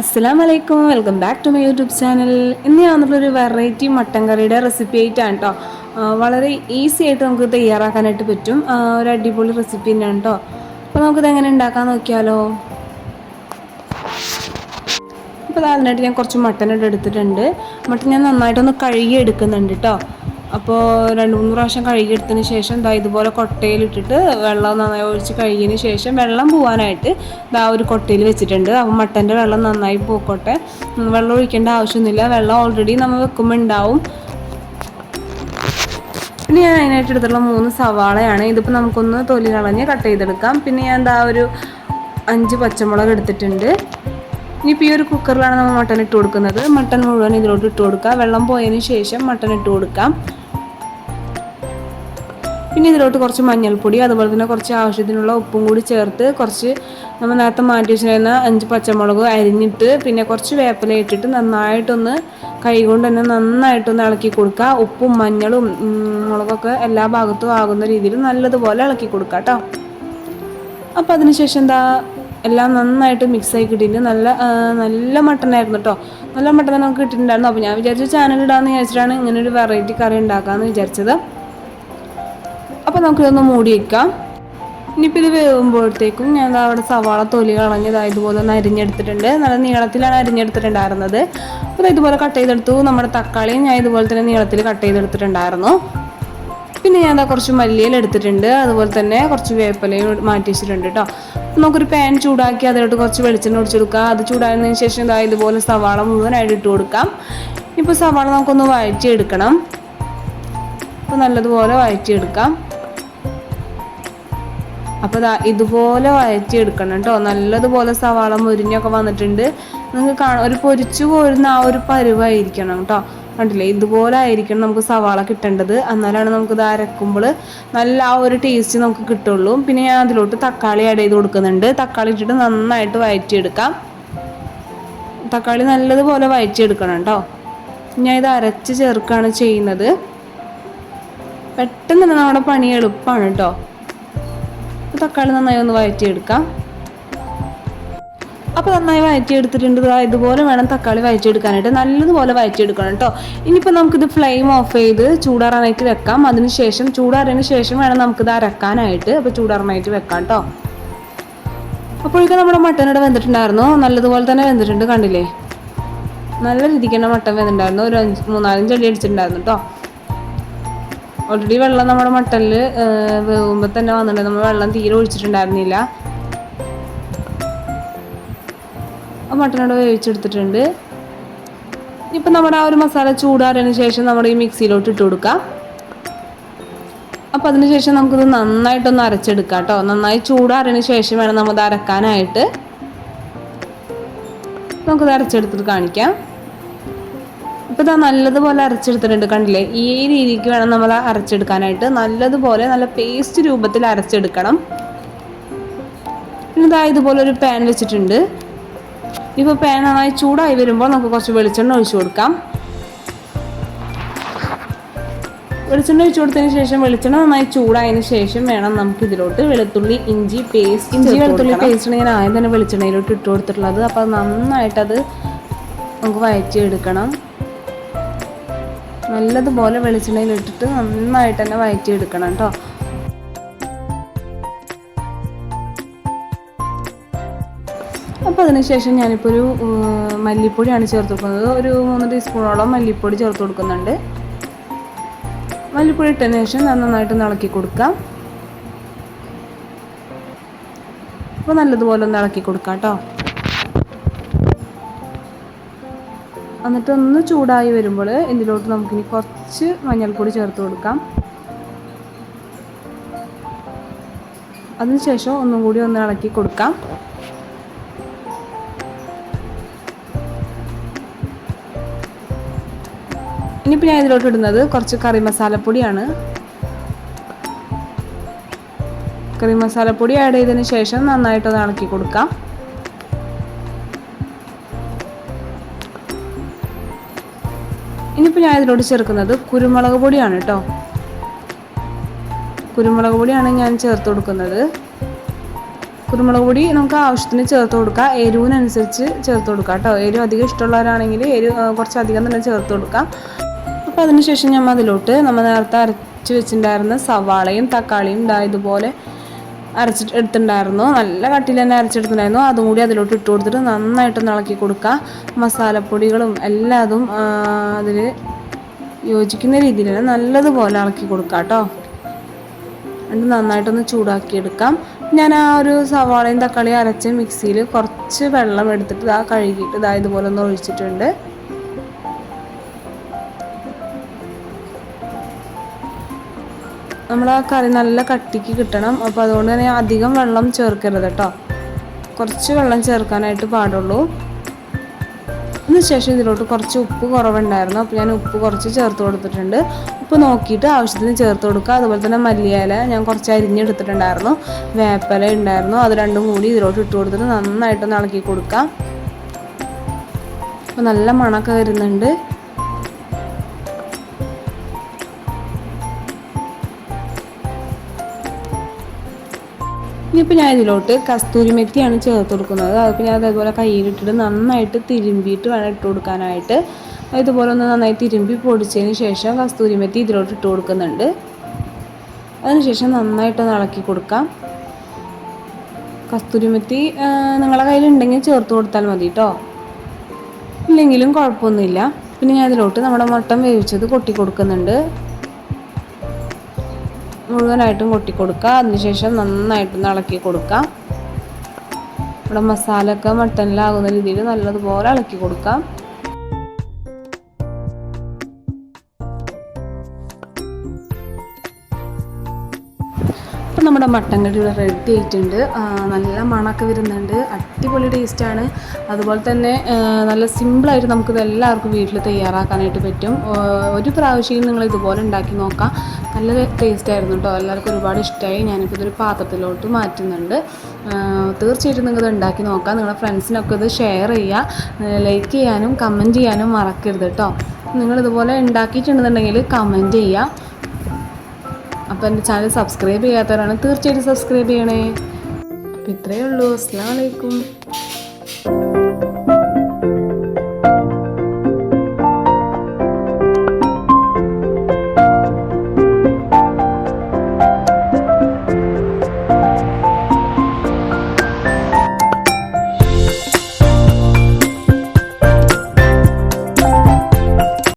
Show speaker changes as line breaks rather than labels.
അസ്സാം വലൈക്കും welcome back to my YouTube channel. ഇന്ന് ഞാൻ വന്നിട്ടുള്ളൊരു വെറൈറ്റി മട്ടൻ കറിയുടെ റെസിപ്പി ആയിട്ടാണ് കേട്ടോ വളരെ ഈസി ആയിട്ട് നമുക്ക് തയ്യാറാക്കാനായിട്ട് പറ്റും. ഒരു അടിപൊളി റെസിപ്പി തന്നെയാണ് കേട്ടോ അപ്പോൾ നമുക്കിത് എങ്ങനെ ഉണ്ടാക്കാൻ നോക്കിയാലോ? അപ്പോൾ അതിനായിട്ട് ഞാൻ കുറച്ച് മട്ടൻ എടുത്തിട്ടുണ്ട്. മട്ടൻ ഞാൻ നന്നായിട്ടൊന്ന് കഴുകി എടുക്കുന്നുണ്ട് കേട്ടോ അപ്പോൾ രണ്ട് മൂന്ന് പ്രാവശ്യം കഴുകിയെടുത്തതിന് ശേഷം ദാ ഇതുപോലെ കൊട്ടയിലിട്ടിട്ട് വെള്ളം നന്നായി ഒഴിച്ച് കഴുകിയതിന് ശേഷം വെള്ളം പോകാനായിട്ട് ദാ ഒരു കൊട്ടയിൽ വെച്ചിട്ടുണ്ട്. അപ്പോൾ മട്ടന്റെ വെള്ളം നന്നായി പോക്കോട്ടെ. വെള്ളം ഒഴിക്കേണ്ട ആവശ്യമൊന്നുമില്ല. വെള്ളം ഓൾറെഡി നമ്മൾ വെക്കുമ്പോൾ ഉണ്ടാവും പിന്നെ ഞാൻ അതിനായിട്ട് എടുത്തുള്ള മൂന്ന് സവാളയാണ്. ഇതിപ്പോൾ നമുക്കൊന്ന് തൊലി കളഞ്ഞ് കട്ട് ചെയ്തെടുക്കാം. പിന്നെ ഞാൻ എന്താ ഒരു അഞ്ച് പച്ചമുളക് എടുത്തിട്ടുണ്ട്. ഇനിയിപ്പോൾ ഈ ഒരു കുക്കറിലാണ് നമ്മൾ മട്ടൻ ഇട്ട് കൊടുക്കുന്നത്. മട്ടൻ മുഴുവൻ ഇതിലോട്ട് ഇട്ട് കൊടുക്കുക വെള്ളം പോയതിന് ശേഷം മട്ടൺ ഇട്ട് കൊടുക്കാം. പിന്നെ ഇതിലോട്ട് കുറച്ച് മഞ്ഞൾപ്പൊടി അതുപോലെ തന്നെ കുറച്ച് ആവശ്യത്തിനുള്ള ഉപ്പും കൂടി ചേർത്ത് കുറച്ച് നമ്മൾ നേരത്തെ മാറ്റി വെച്ചിരുന്ന അഞ്ച് പച്ചമുളക് അരിഞ്ഞിട്ട് പിന്നെ കുറച്ച് വേപ്പില ഇട്ടിട്ട് നന്നായിട്ടൊന്ന് കൈകൊണ്ട് തന്നെ നന്നായിട്ടൊന്ന് ഇളക്കി കൊടുക്കുക. ഉപ്പും മഞ്ഞളും മുളകൊക്കെ എല്ലാ ഭാഗത്തും ആകുന്ന രീതിയിൽ നല്ലതുപോലെ ഇളക്കി കൊടുക്കുക കേട്ടോ. അപ്പോൾ അതിനുശേഷം എന്താ എല്ലാം നന്നായിട്ട് മിക്സ് ആയി കിട്ടിയിട്ട് നല്ല നല്ല മട്ടൺ ആയിരുന്നു കേട്ടോ. നല്ല മട്ടൺ നമുക്ക് കിട്ടിയിട്ടുണ്ടായിരുന്നു. അപ്പോൾ ഞാൻ വിചാരിച്ചു ചാനൽ ഇടാമെന്ന് വിചാരിച്ചിട്ടാണ് ഇങ്ങനെ ഒരു വെറൈറ്റി കറി ഉണ്ടാക്കാമെന്ന് വിചാരിച്ചത്. അപ്പോൾ നമുക്കിതൊന്ന് മൂടി വയ്ക്കാം ഇനിയിപ്പോൾ ഇത് വേവുമ്പോഴത്തേക്കും ഞാൻ അവിടെ സവാള തൊലി കളഞ്ഞത് ഇതുപോലെ ഒന്ന് അരിഞ്ഞെടുത്തിട്ടുണ്ട്. നല്ല നീളത്തിലാണ് അരിഞ്ഞെടുത്തിട്ടുണ്ടായിരുന്നത്. അപ്പോൾ ഇതുപോലെ കട്ട് ചെയ്തെടുത്തു. നമ്മുടെ തക്കാളിയും ഞാൻ ഇതുപോലെ തന്നെ നീളത്തിൽ കട്ട് ചെയ്തെടുത്തിട്ടുണ്ടായിരുന്നു. പിന്നെ ഞാൻ ദാ കുറച്ച് മല്ലിയില എടുത്തിട്ടുണ്ട്. അതുപോലെ തന്നെ കുറച്ച് വേപ്പലയും മാറ്റി വെച്ചിട്ടുണ്ട് കേട്ടോ നമുക്കൊരു പാൻ ചൂടാക്കി അതിലോട്ട് കുറച്ച് വെളിച്ചെണ്ണ ഒടിച്ചെടുക്കുക അത് ചൂടായതിനു ശേഷം ഇതാ ഇതുപോലെ സവാള മുഴുവനായിട്ട് ഇട്ട് കൊടുക്കാം. ഇപ്പോൾ സവാള നമുക്കൊന്ന് വഴറ്റിയെടുക്കണം. അപ്പോൾ നല്ലതുപോലെ വഴറ്റിയെടുക്കാം. അപ്പോൾ ഇതുപോലെ വഴറ്റിയെടുക്കണം കേട്ടോ. നല്ലതുപോലെ സവാള മുരിഞ്ഞൊക്കെ വന്നിട്ടുണ്ട്. നിങ്ങൾക്ക് കാണാം ഒരു പൊരിച്ചു പോരുന്ന ആ ഒരു പരുവായിരിക്കണം കേട്ടോ. കണ്ടില്ലേ? ഇതുപോലെ ആയിരിക്കണം നമുക്ക് സവാള കിട്ടേണ്ടത്. എന്നാലാണ് നമുക്ക് ഇത് അരക്കുമ്പോൾ നല്ല ആ ഒരു ടേസ്റ്റ് നമുക്ക് കിട്ടുള്ളൂ. പിന്നെ ഞാൻ അതിലോട്ട് തക്കാളി ആഡ് ചെയ്ത് കൊടുക്കുന്നുണ്ട്. തക്കാളി ഇട്ടിട്ട് നന്നായിട്ട് വഴറ്റിയെടുക്കാം. തക്കാളി നല്ലതുപോലെ വഴറ്റിയെടുക്കണം കേട്ടോ. ഞാൻ ഇത് അരച്ച് ചേർക്കുകയാണ് ചെയ്യുന്നത്. പെട്ടെന്ന് തന്നെ നമ്മുടെ പണി എളുപ്പമാണ് കേട്ടോ. തക്കാളി നന്നായി ഒന്ന് വഴറ്റിയെടുക്കാം അപ്പോൾ നന്നായി വഴറ്റിയെടുത്തിട്ടുണ്ട് ഇതുപോലെ വേണം തക്കാളി വഴറ്റിയെടുക്കാനായിട്ട് നല്ലതുപോലെ വഴറ്റിയെടുക്കണം കേട്ടോ. ഇനിയിപ്പോൾ നമുക്കിത് ഫ്ലെയിം ഓഫ് ചെയ്ത് ചൂടാറാനായിട്ട് വെക്കാം. അതിന് ശേഷം ചൂടാറിയതിന് ശേഷം വേണം നമുക്കിത് അരക്കാനായിട്ട്. അപ്പോൾ ചൂടാറാനായിട്ട് വെക്കാം കേട്ടോ. അപ്പോഴേക്കും നമ്മുടെ മട്ടൻ ഇവിടെ വെന്തിട്ടുണ്ടായിരുന്നു. നല്ലതുപോലെ തന്നെ വെന്തിട്ടുണ്ട് കണ്ടില്ലേ? നല്ല രീതിക്ക് തന്നെ മട്ടൻ വെന്തിട്ടുണ്ടായിരുന്നു. ഒരു അഞ്ച് മൂന്നാലഞ്ച് അടി അടിച്ചിട്ടുണ്ടായിരുന്നു കേട്ടോ. ഓൾറെഡി വെള്ളം നമ്മുടെ മട്ടലിൽ വേകുമ്പോൾ തന്നെ വന്നിട്ടുണ്ട്. നമ്മൾ വെള്ളം തീരെ ഒഴിച്ചിട്ടുണ്ടായിരുന്നില്ല. ആ മട്ടനോട് വേവിച്ചെടുത്തിട്ടുണ്ട്. ഇപ്പം നമ്മുടെ ആ ഒരു മസാല ചൂടാറിയതിന് ശേഷം നമ്മുടെ ഈ മിക്സിയിലോട്ട് ഇട്ട് കൊടുക്കാം. അപ്പോൾ അതിന് ശേഷം നമുക്കിത് നന്നായിട്ടൊന്ന് അരച്ചെടുക്കാം കേട്ടോ. നന്നായി ചൂടാറിയതിന് ശേഷം വേണം നമുക്കത് അരക്കാനായിട്ട്. നമുക്കത് അരച്ചെടുത്തിട്ട് കാണിക്കാം. ഇപ്പം ഇതാ നല്ലതുപോലെ അരച്ചെടുത്തിട്ടുണ്ട് കണ്ടില്ലേ? ഈ രീതിക്ക് വേണം നമ്മൾ അരച്ചെടുക്കാനായിട്ട്. നല്ലതുപോലെ നല്ല പേസ്റ്റ് രൂപത്തിൽ അരച്ചെടുക്കണം. പിന്നെ ഇതാ ഇതുപോലെ ഒരു പാൻ വെച്ചിട്ടുണ്ട്. ഇപ്പോൾ പാൻ നന്നായി ചൂടായി വരുമ്പോൾ നമുക്ക് കുറച്ച് വെളിച്ചെണ്ണ ഒഴിച്ചു കൊടുക്കാം. വെളിച്ചെണ്ണ ഒഴിച്ചു കൊടുത്തതിന് ശേഷം വെളിച്ചെണ്ണ നന്നായി ചൂടായതിന് ശേഷം വേണം നമുക്ക് ഇതിലോട്ട് വെളുത്തുള്ളി ഇഞ്ചി പേസ്റ്റ് ഇഞ്ചി വെളുത്തുള്ളി പേസ്റ്റ് ഞാൻ ആദ്യം തന്നെ വെളിച്ചെണ്ണയിലോട്ട് ഇട്ട് കൊടുത്തിട്ടുള്ളത്. അപ്പോൾ അത് നന്നായിട്ടത് നമുക്ക് വഴറ്റിയെടുക്കണം നല്ലതുപോലെ വെളിച്ചെണ്ണയിൽ ഇട്ടിട്ട് നന്നായിട്ട് തന്നെ വഴറ്റിയെടുക്കണം കേട്ടോ. അപ്പോൾ അതിനുശേഷം ഞാനിപ്പോൾ ഒരു മല്ലിപ്പൊടിയാണ് ചേർത്ത് കൊടുക്കുന്നത്. ഒരു മൂന്ന് ടീസ്പൂണോളം മല്ലിപ്പൊടി ചേർത്ത് കൊടുക്കുന്നുണ്ട്. മല്ലിപ്പൊടി ഇട്ടതിന് ശേഷം നന്നായിട്ട് ഇളക്കി കൊടുക്കാം. അപ്പോൾ നല്ലതുപോലെ ഒന്ന് ഇളക്കി കൊടുക്കാം കേട്ടോ. എന്നിട്ട് ഒന്ന് ചൂടായി വരുമ്പോൾ ഇതിലോട്ട് നമുക്കിനി കുറച്ച് മഞ്ഞൾപ്പൊടി ചേർത്ത് കൊടുക്കാം. അതിനുശേഷം ഒന്നും കൂടി ഒന്ന് ഇളക്കി കൊടുക്കാം. ഇനിയിപ്പോൾ ഞാൻ ഇതിലോട്ട് ഇടുന്നത് കുറച്ച് കറി മസാലപ്പൊടിയാണ് കറി മസാലപ്പൊടി ആഡ് ചെയ്തതിന് ശേഷം നന്നായിട്ടൊന്ന് ഇളക്കി കൊടുക്കാം. ഇനിയിപ്പോൾ ഞാൻ ഇതിലോട്ട് ചേർക്കുന്നത് കുരുമുളക് പൊടിയാണ് കേട്ടോ കുരുമുളക് പൊടിയാണ് ഞാൻ ചേർത്ത് കൊടുക്കുന്നത്. കുരുമുളക് പൊടി നമുക്ക് ആവശ്യത്തിന് ചേർത്ത് കൊടുക്കാം. എരിവിനനുസരിച്ച് ചേർത്ത് കൊടുക്കാം കേട്ടോ എരിവ് അധികം ഇഷ്ടമുള്ളവരാണെങ്കിൽ എരിവ് കുറച്ചധികം തന്നെ ചേർത്ത് കൊടുക്കാം. അപ്പോൾ അതിനുശേഷം ഞാൻ അതിലോട്ട് നമ്മൾ നേരത്തെ അരച്ച് വെച്ചിട്ടുണ്ടായിരുന്ന സവാളയും തക്കാളിയും ഇതാ ഇതുപോലെ അരച്ചിട്ട് എടുത്തിട്ടുണ്ടായിരുന്നു. നല്ല കട്ടിയിൽ തന്നെ അരച്ചെടുത്തിട്ടുണ്ടായിരുന്നു. അതും കൂടി അതിലോട്ട് ഇട്ട് കൊടുത്തിട്ട് നന്നായിട്ടൊന്ന് ഇളക്കി കൊടുക്കുക. മസാലപ്പൊടികളും എല്ലാതും അതിൽ യോജിക്കുന്ന രീതിയിൽ തന്നെ നല്ലതുപോലെ ഇളക്കി കൊടുക്കുക കേട്ടോ. എന്നിട്ട് നന്നായിട്ടൊന്ന് ചൂടാക്കിയെടുക്കാം ഞാൻ ആ ഒരു സവാളയും തക്കാളിയും അരച്ച് മിക്സിയിൽ കുറച്ച് വെള്ളം എടുത്തിട്ട് ഇതാ കഴുകിയിട്ട് ഇതാ ഇതുപോലെ ഒന്ന് ഒഴിച്ചിട്ടുണ്ട്. നമ്മൾ ആ കറി നല്ല കട്ടിക്ക് കിട്ടണം. അപ്പോൾ അതുകൊണ്ട് തന്നെ അധികം വെള്ളം ചേർക്കരുത് കേട്ടോ. കുറച്ച് വെള്ളം ചേർക്കാനായിട്ട് പാടുള്ളൂ. അതിനുശേഷം ഇതിലോട്ട് കുറച്ച് ഉപ്പ് കുറവുണ്ടായിരുന്നു. അപ്പോൾ ഞാൻ ഉപ്പ് കുറച്ച് ചേർത്ത് കൊടുത്തിട്ടുണ്ട്. ഉപ്പ് നോക്കിയിട്ട് ആവശ്യത്തിന് ചേർത്ത് കൊടുക്കുക. അതുപോലെ തന്നെ മല്ലിയില ഞാൻ കുറച്ച് അരിഞ്ഞെടുത്തിട്ടുണ്ടായിരുന്നു. വേപ്പില ഉണ്ടായിരുന്നു. അത് രണ്ടും കൂടി ഇതിലോട്ട് ഇട്ട് കൊടുത്തിട്ട് നന്നായിട്ടൊന്ന് ഇളക്കി കൊടുക്കാം. അപ്പോൾ നല്ല മണമൊക്കെ വരുന്നുണ്ട്. ഇനിയിപ്പോൾ ഞാൻ ഇതിലോട്ട് കസ്തൂരി മെത്തിയാണ് ചേർത്ത് കൊടുക്കുന്നത്. അതിപ്പോൾ ഞാൻ അതേപോലെ കയ്യിലിട്ടിട്ട് നന്നായിട്ട് തിരുമ്പിയിട്ട് വേണം ഇട്ട് കൊടുക്കാനായിട്ട്. ഇതുപോലെ ഒന്ന് നന്നായി തിരുമ്പി പൊടിച്ചതിന് ശേഷം കസ്തൂരി മെത്തി ഇതിലോട്ട് ഇട്ട് കൊടുക്കുന്നുണ്ട്. അതിനുശേഷം നന്നായിട്ടൊന്ന് ഇളക്കി കൊടുക്കാം. കസ്തൂരി മെത്തി ആ, നിങ്ങളുടെ കയ്യിലുണ്ടെങ്കിൽ ചേർത്ത് കൊടുത്താൽ മതി കേട്ടോ ഇല്ലെങ്കിലും കുഴപ്പമൊന്നുമില്ല. പിന്നെ ഞാൻ ഇതിലോട്ട് നമ്മുടെ മുട്ടം വേവിച്ചത് കൊട്ടി കൊടുക്കുന്നുണ്ട്. മുഴുവനായിട്ടും കൊട്ടി കൊടുക്കുക അതിനുശേഷം നന്നായിട്ടൊന്ന് ഇളക്കി കൊടുക്കാം ഇവിടെ മസാലയൊക്കെ മട്ടനിലാകുന്ന രീതിയിൽ നല്ലതുപോലെ ഇളക്കി കൊടുക്കാം അപ്പം നമ്മുടെ മട്ടൻ കറി ഇവിടെ റെഡി ആയിട്ടുണ്ട് നല്ല മണമൊക്കെ വരുന്നുണ്ട്. അടിപൊളി ടേസ്റ്റാണ് അതുപോലെ തന്നെ നല്ല സിമ്പിളായിട്ട് നമുക്കിത് എല്ലാവർക്കും വീട്ടിൽ തയ്യാറാക്കാനായിട്ട് പറ്റും. ഒരു പ്രാവശ്യം നിങ്ങൾ ഇതുപോലെ ഉണ്ടാക്കി നോക്കാം. നല്ല ടേസ്റ്റ് ആയിരുന്നു കേട്ടോ എല്ലാവർക്കും ഒരുപാട് ഇഷ്ടമായി ഞാനിപ്പോൾ ഇതൊരു പാത്രത്തിലോട്ട് മാറ്റുന്നുണ്ട്. തീർച്ചയായിട്ടും നിങ്ങൾ ഇത് ഉണ്ടാക്കി നോക്കാം. നിങ്ങളുടെ ഫ്രണ്ട്സിനൊക്കെ ഇത് ഷെയർ ചെയ്യുക ലൈക്ക് ചെയ്യാനും കമന്റ് ചെയ്യാനും മറക്കരുത് കേട്ടോ നിങ്ങളിതുപോലെ ഉണ്ടാക്കിയിട്ടുണ്ടെന്നുണ്ടെങ്കിൽ കമന്റ് ചെയ്യുക അപ്പോൾ എന്റെ ചാനൽ സബ്സ്ക്രൈബ് ചെയ്യാത്തവരാണ് തീർച്ചയായിട്ടും സബ്സ്ക്രൈബ് ചെയ്യണേ. അപ്പോൾ ഇത്രയേ ഉള്ളൂ. അസ്സാം വലൈക്കും